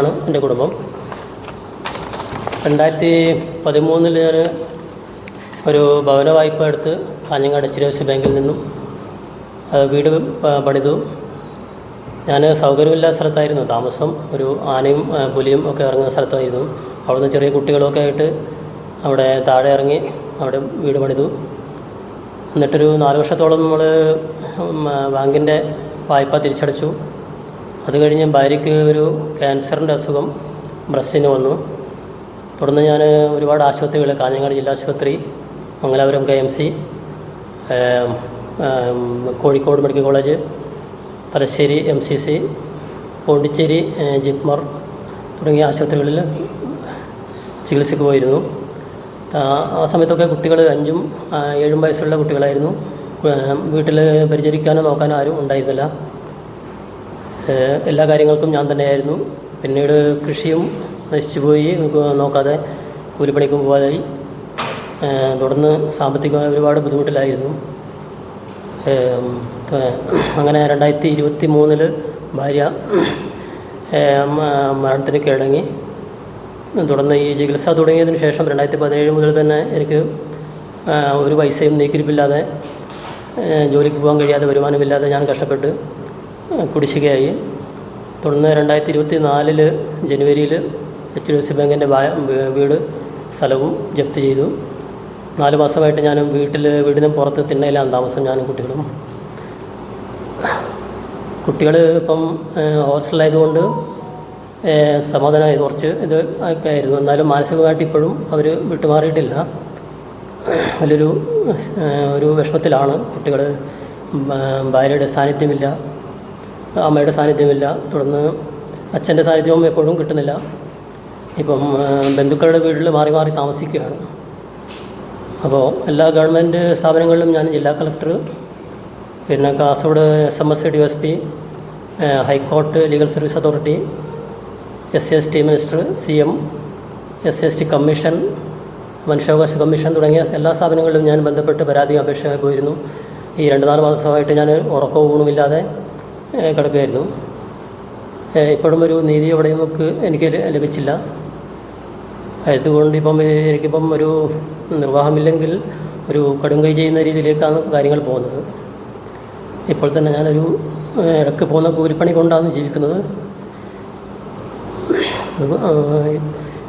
ആണ് എന്റെ കുടുംബം. രണ്ടായിരത്തി പതിമൂന്നിൽ ഞാൻ ഒരു ഭവന വായ്പ എടുത്ത് Kanhangad H D F C ബാങ്കിൽ നിന്നും വീട് പണിതു. ഞാൻ സൗകര്യമില്ലാത്ത സ്ഥലത്തായിരുന്നു. താമസം ഒരു ആനയും പുലിയും ഒക്കെ ഇറങ്ങുന്ന സ്ഥലത്തായിരുന്നു. അവിടുന്ന് ചെറിയ കുട്ടികളൊക്കെ ആയിട്ട് അവിടെ താഴെ ഇറങ്ങി അവിടെ വീട് പണിതു. എന്നിട്ടൊരു നാല് വർഷത്തോളം നമ്മൾ ബാങ്കിന്റെ വായ്പ തിരിച്ചടച്ചു. അത് കഴിഞ്ഞ് ഭാര്യയ്ക്ക് ഒരു ക്യാൻസറിന്റെ അസുഖം ബ്രസ്റ്റിന് വന്നു. തുടർന്ന് ഞാൻ ഒരുപാട് ആശുപത്രികൾ കാഞ്ഞങ്ങാട് ജില്ലാ ആശുപത്രി Mangalore K M C Kozhikode medical college Thalassery M C C Pondicherry JIPMER തുടങ്ങിയ ആശുപത്രികളിൽ ചികിത്സയ്ക്ക് പോയിരുന്നു. ആ സമയത്തൊക്കെ കുട്ടികൾ അഞ്ചും ഏഴും വയസ്സുള്ള കുട്ടികളായിരുന്നു. വീട്ടിൽ പരിചരിക്കാനോ നോക്കാനോ ആരും ഉണ്ടായിരുന്നില്ല. എല്ലാ കാര്യങ്ങൾക്കും ഞാൻ തന്നെയായിരുന്നു. പിന്നീട് കൃഷിയും നശിച്ചുപോയി നോക്കാതെ കൂലിപ്പണിക്കും പോകാതായി തുടർന്ന് സാമ്പത്തികമായി ഒരുപാട് ബുദ്ധിമുട്ടിലായിരുന്നു. അങ്ങനെ രണ്ടായിരത്തി ഇരുപത്തി മൂന്നിൽ ഭാര്യ മരണത്തിന് കീഴടങ്ങി. തുടർന്ന് ഈ ചികിത്സ തുടങ്ങിയതിന് ശേഷം രണ്ടായിരത്തി പതിനേഴ് മുതൽ തന്നെ എനിക്ക് ഒരു പൈസയും നീക്കിരിപ്പില്ലാതെ ജോലിക്ക് പോകാൻ കഴിയാതെ വരുമാനമില്ലാതെ ഞാൻ കഷ്ടപ്പെട്ട് കുടിശ്ശികയായി. തുടർന്ന് രണ്ടായിരത്തി ഇരുപത്തി നാലിൽ ജനുവരിയിൽ എച്ച് ഡി എഫ് സി ബാങ്കിന്റെ വീട് സ്ഥലവും ജപ്തി ചെയ്തു. നാല് മാസമായിട്ട് ഞാനും വീട്ടിൽ വീടിന് പുറത്ത് തിണ്ണയിലാണ് താമസം ഞാനും കുട്ടികളും. കുട്ടികൾ ഇപ്പം ഹോസ്റ്റലായതുകൊണ്ട് സമാധാനമായി കുറച്ച് ഇത് ഒക്കെ ആയിരുന്നു. എന്നാലും മാനസികമായിട്ട് ഇപ്പോഴും അവർ വിട്ടുമാറിയിട്ടില്ല. വലിയൊരു ഒരു വിഷമത്തിലാണ് കുട്ടികൾ ഭാര്യയുടെ സാന്നിധ്യമില്ല. അമ്മയുടെ സാന്നിധ്യമില്ല. തുടർന്ന് അച്ഛന്റെ സാന്നിധ്യവും എപ്പോഴും കിട്ടുന്നില്ല. ഇപ്പം ബന്ധുക്കളുടെ വീട്ടിൽ മാറി മാറി താമസിക്കുകയാണ്. അപ്പോൾ എല്ലാ ഗവൺമെന്റ് സ്ഥാപനങ്ങളിലും ഞാൻ ജില്ലാ കളക്ടർ പിന്നെ Kasaragod S M S D S P high court legal service authority S S T minister C M S S T commission മനുഷ്യാവകാശ കമ്മീഷൻ തുടങ്ങിയ എല്ലാ സ്ഥാപനങ്ങളിലും ഞാൻ ബന്ധപ്പെട്ട് പരാതി അപേക്ഷ പോയിരുന്നു. ഈ രണ്ട് നാല് മാസമായിട്ട് ഞാൻ ഉറക്കവും ഊണുമില്ലാതെ കിടക്കുകയായിരുന്നു ഇപ്പോഴും ഒരു നീതി എവിടെയും നമുക്ക് എനിക്ക് ലഭിച്ചില്ല. അതുകൊണ്ട് ഇപ്പം എനിക്കിപ്പം ഒരു നിർവാഹമില്ലെങ്കിൽ ഒരു കടുങ്കൈ ചെയ്യുന്ന രീതിയിലേക്കാണ് കാര്യങ്ങൾ പോകുന്നത്. ഇപ്പോൾ തന്നെ ഞാനൊരു ഇടയ്ക്ക് പോകുന്ന കൂലിപ്പണി കൊണ്ടാണ് ജീവിക്കുന്നത്.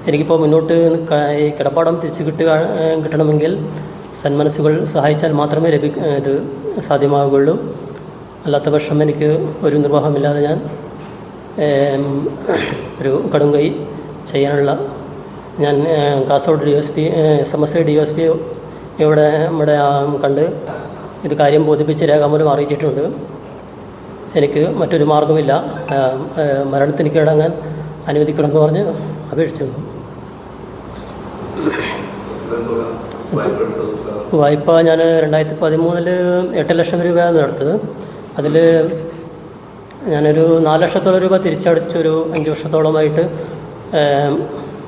എനിക്കിപ്പോൾ മുന്നോട്ട് ഈ കിടപ്പാടം തിരിച്ച് കിട്ടുക കിട്ടണമെങ്കിൽ സന്മനസ്സുകൾ സഹായിച്ചാൽ മാത്രമേ ലഭി ഇത് സാധ്യമാവുകയുള്ളൂ. അല്ലാത്ത പക്ഷം എനിക്ക് ഒരു നിർവാഹമില്ലാതെ ഞാൻ ഒരു കടും കൈ ചെയ്യാനുള്ള ഞാൻ Kasaragod D S P S M S I D S P ഇവിടെ നമ്മുടെ കണ്ട് ഇത് കാര്യം ബോധിപ്പിച്ച് രേഖാമൂലം അറിയിച്ചിട്ടുണ്ട്. എനിക്ക് മറ്റൊരു മാർഗമില്ല മരണത്തിന് കീഴടങ്ങാൻ അനുവദിക്കണമെന്ന് പറഞ്ഞ് അപേക്ഷിച്ചു വായ്പ ഞാൻ രണ്ടായിരത്തി പതിമൂന്നിൽ എട്ട് ലക്ഷം രൂപയാണ് എടുത്തത് അതിൽ ഞാനൊരു നാല് ലക്ഷത്തോളം രൂപ തിരിച്ചടച്ചൊരു അഞ്ച് വർഷത്തോളമായിട്ട്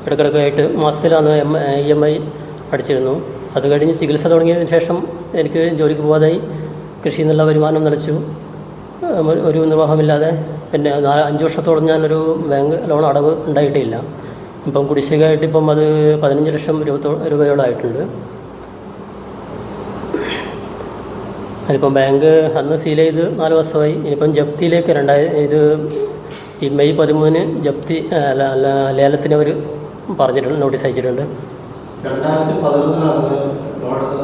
ഇടക്കിടക്കായിട്ട് മാസത്തിലാണ് എം ഇ എം ഐ അടിച്ചിരുന്നു. അത് കഴിഞ്ഞ് ചികിത്സ തുടങ്ങിയതിന് ശേഷം എനിക്ക് ജോലിക്ക് പോകാതായി കൃഷി നിന്നുള്ള വരുമാനം നിലച്ചു ഒരു നിർവാഹമില്ലാതെ പിന്നെ നാല് അഞ്ച് വർഷത്തോളം ഞാനൊരു ബാങ്ക് ലോൺ അടവ് ഉണ്ടായിട്ടില്ല. ഇപ്പം കുടിശ്ശികയായിട്ട് ഇപ്പം അത് പതിനഞ്ച് ലക്ഷം രൂപത്തോ രൂപയോളമായിട്ടുണ്ട് അതിപ്പം ബാങ്ക് അന്ന് സീൽ ചെയ്ത് നാല് വർഷമായി. ഇനിയിപ്പം ജപ്തിയിലേക്ക് രണ്ടായിരം ഇത് ഈ മെയ് പതിമൂന്നിന് ജപ്തി അല്ല അല്ല ലേലത്തിന് അവർ പറഞ്ഞിട്ടുണ്ട് നോട്ടീസ് അയച്ചിട്ടുണ്ട്.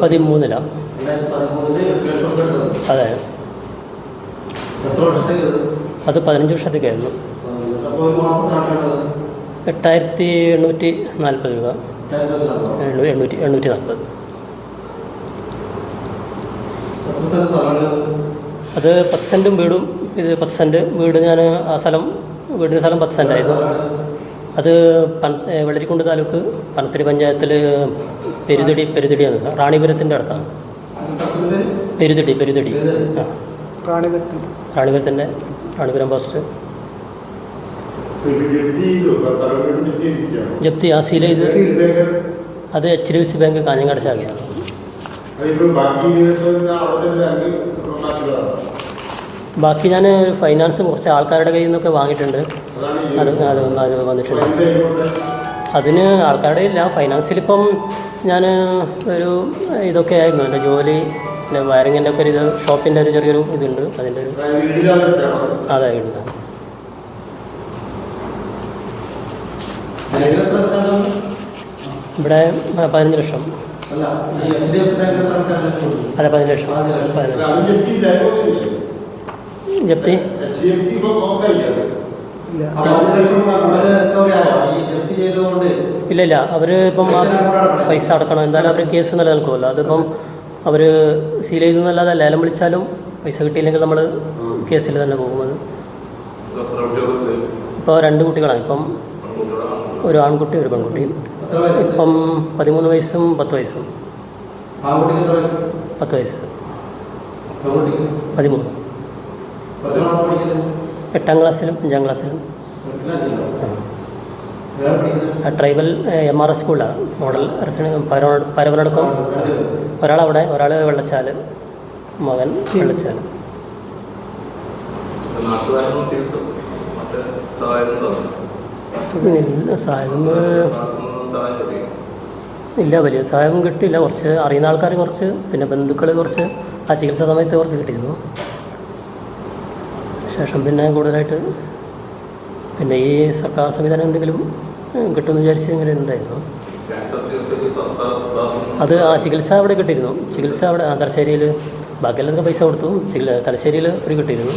പതിമൂന്നിലാണ്. അതെ അത്. പതിനഞ്ച് വർഷത്തേക്കായിരുന്നു എട്ടായിരത്തി എണ്ണൂറ്റി നാൽപ്പത് രൂപ. എണ്ണൂറ്റി എണ്ണൂറ്റി നാൽപ്പത് അത് പത്ത് സെന്റും വീടും ഇത് പത്ത് സെന്റ് വീട് ഞാൻ ആ സ്ഥലം വീടിന്റെ സ്ഥലം പത്ത് സെന്റായിരുന്നു അത് പന വെള്ളരിക്കുണ്ട് താലൂക്ക് പനത്തിരി പഞ്ചായത്തിൽ പെരുതടി പെരുതടിയാണ് സാർ റാണിപുരത്തിന്റെ അടുത്താണ്. പെരുതടി പെരുതടി. ആ. റാണിപുരത്തിന്റെ റാണിപുരം പോസ്റ്റ്. ജപ്തി ആ സീലേ ഇത് അത് H D F C bank Kanhangad ശാഖയാണ്. ബാക്കി ഞാൻ ഫൈനാൻസ് കുറച്ച് ആൾക്കാരുടെ കയ്യിൽ നിന്നൊക്കെ വാങ്ങിയിട്ടുണ്ട്. അത് അത് അത് വന്നിട്ടുണ്ട്. അതിന് ആൾക്കാരുടെ ഇല്ല. ഫൈനാൻസിലിപ്പം ഞാൻ ഒരു ഇതൊക്കെ ആയിരുന്നു. എന്റെ ജോലി പിന്നെ വയറിങ്ങിന്റെ ഒക്കെ ഒരു ഇത് ഷോപ്പിന്റെ ഒരു ചെറിയൊരു ഇതുണ്ട്. അതിന്റെ ഒരു അതെ ഉണ്ട് ഇവിടെ പതിനഞ്ച് ലക്ഷം. അല്ല പതിനഞ്ച് ലക്ഷം. പതിനഞ്ച് ജപ്തി. ഇല്ല. ഇല്ല അവർ ഇപ്പം ആ പൈസ അടക്കണം. എന്തായാലും അവർ കേസ് നിലനിൽക്കുമല്ലോ. അതിപ്പം അവർ സീൽ ചെയ്തു എന്നല്ലാതെ ലേലം വിളിച്ചാലും പൈസ കിട്ടിയില്ലെങ്കിൽ നമ്മൾ കേസിൽ തന്നെ പോകുന്നത് ഇപ്പോൾ രണ്ട് കുട്ടികളാണ്. ഇപ്പം ഒരു ആൺകുട്ടി ഒരു പെൺകുട്ടി. ഇപ്പം പതിമൂന്ന് വയസ്സും പത്ത് വയസ്സും. പത്ത് വയസ്സ്. പതിമൂന്ന്. എട്ടാം ക്ലാസ്സിലും അഞ്ചാം ക്ലാസ്സിലും ട്രൈബൽ എം ആർ എസ് സ്കൂളിലാണ് മോഡൽ പരവനടക്കം ഒരാളവിടെ ഒരാൾ വെള്ളച്ചാൽ മകൻ വെള്ളച്ചാൽ സഹായം ഇല്ല വലിയ സഹായം കിട്ടിയില്ല. കുറച്ച് അറിയുന്ന ആൾക്കാർ കുറച്ച് പിന്നെ ബന്ധുക്കൾ കുറച്ച് ആ ചികിത്സ സമയത്ത് കുറച്ച് കിട്ടിയിരുന്നു. ശേഷം പിന്നെ കൂടുതലായിട്ട് പിന്നെ ഈ സർക്കാർ സംവിധാനം എന്തെങ്കിലും കിട്ടുമെന്ന് വിചാരിച്ച് ഇങ്ങനെ ഉണ്ടായിരുന്നു. അത് ആ ചികിത്സ അവിടെ കിട്ടിയിരുന്നു. ചികിത്സ അവിടെ തലശ്ശേരിയിൽ ബാക്കിയെല്ലാം പൈസ കൊടുത്തു. തലശ്ശേരിയിൽ ഒരു കിട്ടിയിരുന്നു.